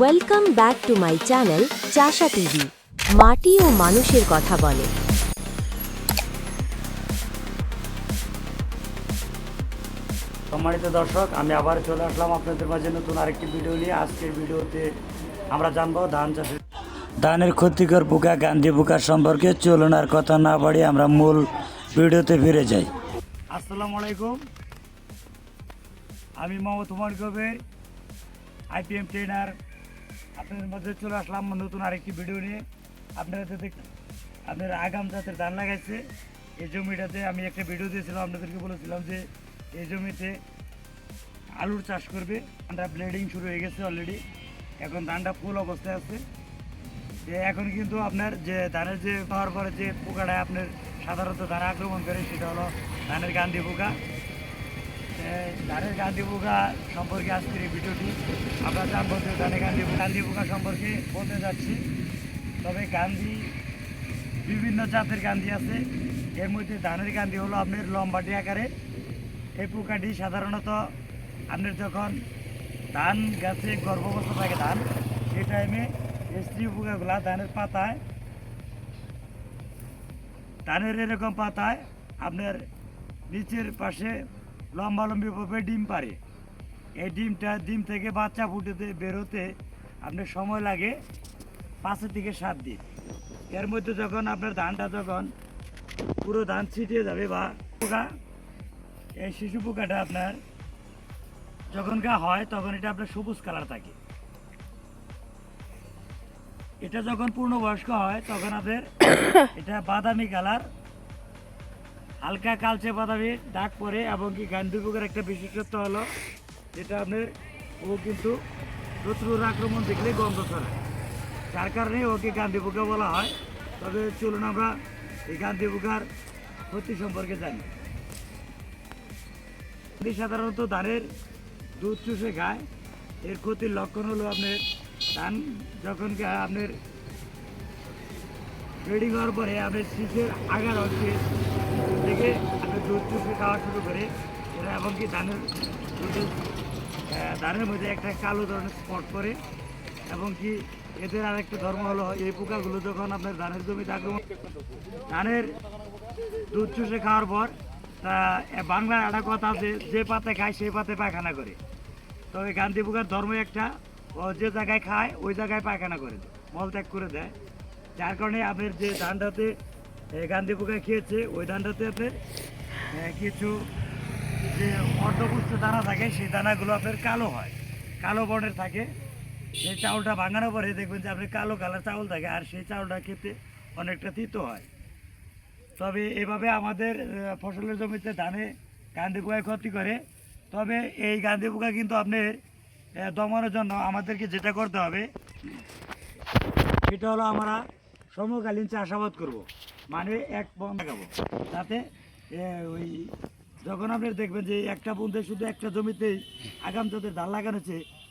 Welcome back to my channel Chasha TV মাটি ও মানুষের কথা বলে। সম্মানিত দর্শক, আমি আবার চলে আসলাম আপনাদের মাঝে নতুন আরেকটি ভিডিও নিয়ে। আজকের ভিডিওতে আমরা জানব ধান চাষের ধানের ক্ষতিকর পোকা, গান্ধী পোকার সম্পর্কে। চলুন আর কথা না বাড়িয়ে আমরা মূল ভিডিওতে ফিরে যাই। আসসালামু আলাইকুম। আমি মোহাম্মদ হুমায়ুন কবির আইপিএম ট্রেনার আপনাদের মধ্যে চলে আসলাম নতুন আরেকটি ভিডিও নিয়ে। আপনারা তো দেখ আপনারা আগাম জাতের ধান লাগাইছে। এই জমিটাতে আমি একটা ভিডিও দিয়েছিলাম, আপনাদেরকে বলেছিলাম যে এই জমিতে আলুর চাষ করবে। ধানটা ব্লেডিং শুরু হয়ে গেছে অলরেডি এখন ধানটা ফুল অবস্থায় আছে। যে এখন কিন্তু আপনার যে ধানের যে পাওয়ার পরে যে পোকাটা আপনার সাধারণত ধান আক্রমণ করে, সেটা হলো ধানের গান্ধী পোকা। ধানের গান্ধী পোকা সম্পর্কে আজকের এই ভিডিওটি। আমরা জানব যে ধানের গান্ধী গান্ধী পোকা সম্পর্কে বলতে যাচ্ছি। তবে গান্ধী, বিভিন্ন জাতের গান্ধী আছে। এর মধ্যে ধানের গান্ধী হলো আপনার লম্বাটি আকারে। এই পোকাটি সাধারণত আপনার যখন ধান গাছে গর্ভাবস্থা থাকে, ধান, সেই টাইমে স্ত্রী পোকাগুলা ধানের পাতায় ধানের এরকম পাতায় আপনার নিচের পাশে লম্বালম্বিভাবে ডিম পারে। এই ডিমটা ডিম থেকে বাচ্চা ফুটেতে বেরোতে আপনার সময় লাগে পাঁচের থেকে সাত দিন। এর মধ্যে যখন আপনার ধানটা যখন পুরো ধান ছিটিয়ে যাবে বা পোকা এই শিশু পোকাটা আপনার যখন গা হয় তখন এটা আপনার সবুজ কালার থাকে। এটা যখন পূর্ণবয়স্ক হয় তখন আপনার এটা বাদামি কালার হালকা কালচে বাদামি, দাগ পরে এবং কি গান্ধী পোকার একটা বিশেষত্ব হলো, যেটা আপনার ও কিন্তু শত্রুর আক্রমণ দেখলে গন্ধ ছড়ায়। যার কারণে ওকে গান্ধী পোকা বলা হয়। তবে চলুন আমরা এই গান্ধী পোকার ক্ষতি সম্পর্কে জানি। সাধারণত ধানের দুধ চুষে খায়। এর ক্ষতির লক্ষণ হলো আপনার ধান যখন আপনার রেডি হওয়ার পরে আপনার শীতের আগার অংশে থেকে দুধ চুষে খাওয়া শুরু করে, এরা এমনকি ধানের ধানের মধ্যে একটা কালো ধরনের স্পট করে এবং কি এদের আর আরেকটা ধর্ম হলো এই পোকাগুলো যখন আপনার ধানের জমিতে আক্রমণ ধানের দুধ চুষে খাওয়ার পর, তা বাংলার একটা কথা আছে, যে পাতে খায় সেই পাতে পায়খানা করে। তবে গান্ধী পোকার ধর্ম একটা, ও যে জায়গায় খায়, ওই জায়গায় পায়খানা করে দেয় মলত্যাগ করে দেয়। যার কারণে আপনার যে ধানটাতে গান্ধী পোকা খেয়েছে, ওই ধানটাতে আপনার কিছু যে অর্ধপুষ্ট দানা থাকে, সেই দানাগুলো আপনার কালো হয়। কালো বর্ণের থাকে। সেই চাউলটা ভাঙানোর পরে দেখবেন যে আপনি কালো কালার চাউল থাকে, আর সেই চাউলটা খেতে অনেকটা তিতো হয়। তবে এভাবে আমাদের ফসলের জমিতে ধানে গান্ধী পোকায় ক্ষতি করে। তবে এই গান্ধী পোকা কিন্তু আপনার দমানোর জন্য আমাদেরকে যেটা করতে হবে, সেটা হলো আমরা সমকালীন চাষাবাদ করব। মানে এক বন লাগাবো। তাতে ওই যখন আপনি দেখবেন যে একটা বন্ধে শুধু একটা জমিতেই আগাম জাতের ধান লাগানো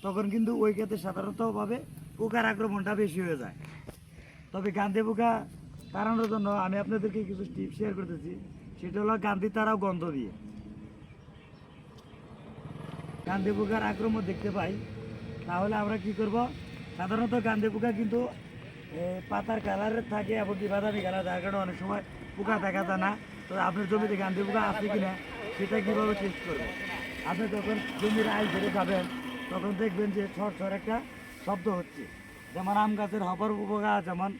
তখন কিন্তু ওই ক্ষেত্রে সাধারণতভাবে পোকার আক্রমণটা বেশি হয়ে যায়। তবে গান্ধী পোকা তাড়ানোর জন্য আমি আপনাদেরকে কিছু টিপ শেয়ার করতেছি। সেটা হলো গান্ধী তারাও গন্ধ দিয়ে। গান্ধী পোকার আক্রমণ দেখতে পাই। তাহলে আমরা কি করব? সাধারণত গান্ধী পোকা কিন্তু পাতার কালারের থাকে এবং কি বাদামি কালার যার কারণে অনেক সময় পোকা দেখা যায় না। তো আপনার জমিতে গান্ধী পোকা আছে কিনা, সেটা কীভাবে টেস্ট করবেন? আপনি যখন জমির আইল ধরে যাবেন, তখন দেখবেন যে ছর ছর একটা শব্দ হচ্ছে। যেমন আম গাছের হপর পোকা যেমন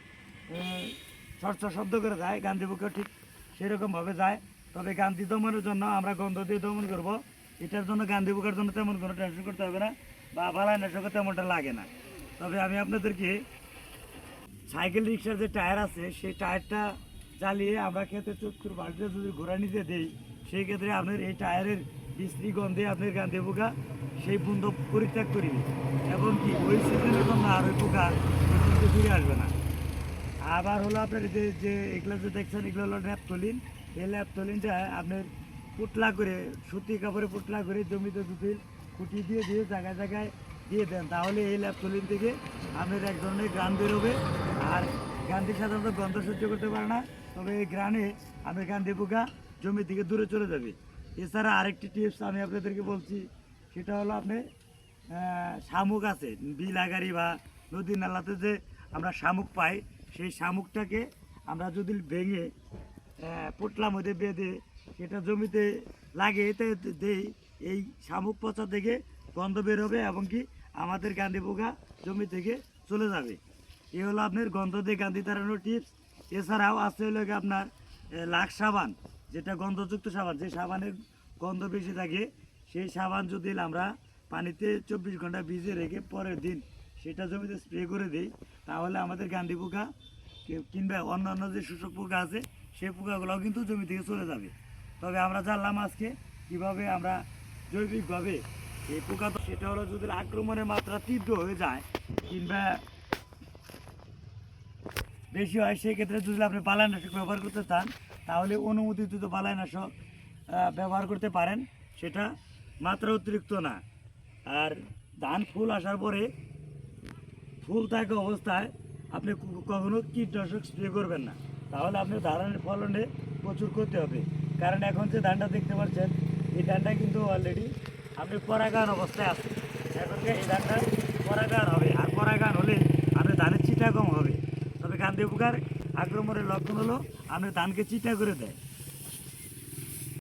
ছর ছর শব্দ করে যায়, গান্ধী পোকা ঠিক সেরকমভাবে যায়। তবে গান্ধী দমনের জন্য আমরা গন্ধ দিয়ে দমন করব। এটার জন্য গান্ধী পোকার জন্য তেমন কোনো টেনশন করতে হবে না, বা বালাই নাশকও তেমনটা লাগে না। তবে আমি আপনাদেরকে সাইকেল রিক্সার যে টায়ার আছে, সেই টায়ারটা জ্বালিয়ে আমরা খেতে চুটকুর বাড়িতে যদি ঘোরা নিতে দেই, সেই ক্ষেত্রে আপনার এই টায়ারের বিশ্রী গন্ধে আপনার গান্ধে পোকা, সেই বন্ধ পরিত্যাগ করিবে। এবং কি, ওই সিজনের জন্য আর ওই পোকা ফিরে আসবে না। আবার হলো আপনার যে যে এগুলো যে দেখছেন, এগুলো হলো ল্যাপথলিন এই ল্যাপথলিনটা আপনার পুটলা করে, সুতি কাপড়ে পুটলা করে জমিতে যদি খুঁটি দিয়ে দিয়ে জায়গায় জায়গায় দিয়ে দেন তাহলে এই ল্যাপথলিন থেকে আপনার এক ধরনের গ্রান বেরোবে। আর গান্ধী সাধারণত গন্ধ সহ্য করতে পারে না তবে এই গ্রানে আপনার গান্ধী পোকা জমির থেকে দূরে চলে যাবে। এছাড়া আরেকটি টিপস আমি আপনাদেরকে বলছি সেটা হলো আপনি শামুক আছে বিলাগাড়ি বা নদী নালাতে যে আমরা শামুক পাই সেই শামুকটাকে আমরা যদি ভেঙে আহ, পোটলার মধ্যে বেঁধে সেটা জমিতে লাগে এতে দেই এই শামুক পচা থেকে গন্ধ বের হবে এবং কি আমাদের গান্ধী পোকা জমি থেকে চলে যাবে। এ হলো আপনার গন্ধ দিয়ে গান্ধী তাড়ানোর টিপস এছাড়াও আছে হলো আপনার লাখ সাবান, যেটা গন্ধযুক্ত সাবান, যে সাবানের গন্ধ বেশি থাকে, সেই সাবান যদি আমরা পানিতে চব্বিশ ঘণ্টা ভিজে রেখে পরের দিন সেটা জমিতে স্প্রে করে দিই, তাহলে আমাদের গান্ধী পোকা কিংবা অন্যান্য যে শোষক পোকা আছে, সেই পোকাগুলোও কিন্তু জমি থেকে চলে যাবে। তবে আমরা জানলাম আজকে কীভাবে আমরা জৈবিকভাবে এই পোকা তো সেটা হলো যদি আক্রমণের মাত্রা তীব্র হয়ে যায় কিংবা বেশি হয় সেক্ষেত্রে যদি আপনি বালাইনাশক ব্যবহার করতে চান তাহলে অনুমোদিত বালাইনাশক আহ, ব্যবহার করতে পারেন। সেটা মাত্রা অতিরিক্ত না। আর ধান ফুল আসার পরে ফুল থাকা অবস্থায় আপনি কখনো কীটনাশক স্প্রে করবেন না। তাহলে আপনি ধানের ফলনে প্রচুর করতে হবে। কারণ এখন যে ধানটা দেখতে পাচ্ছেন এই ধানটা কিন্তু অলরেডি আপনি পরাগান অবস্থায় আছে। এখন এই হবে, আর পরাগান হলে আপনার ধানের চিটা কম হবে। তবে গান্ধী উপকার আক্রমণের লক্ষণ হলো আপনি ধানকে চিটা করে দেয়।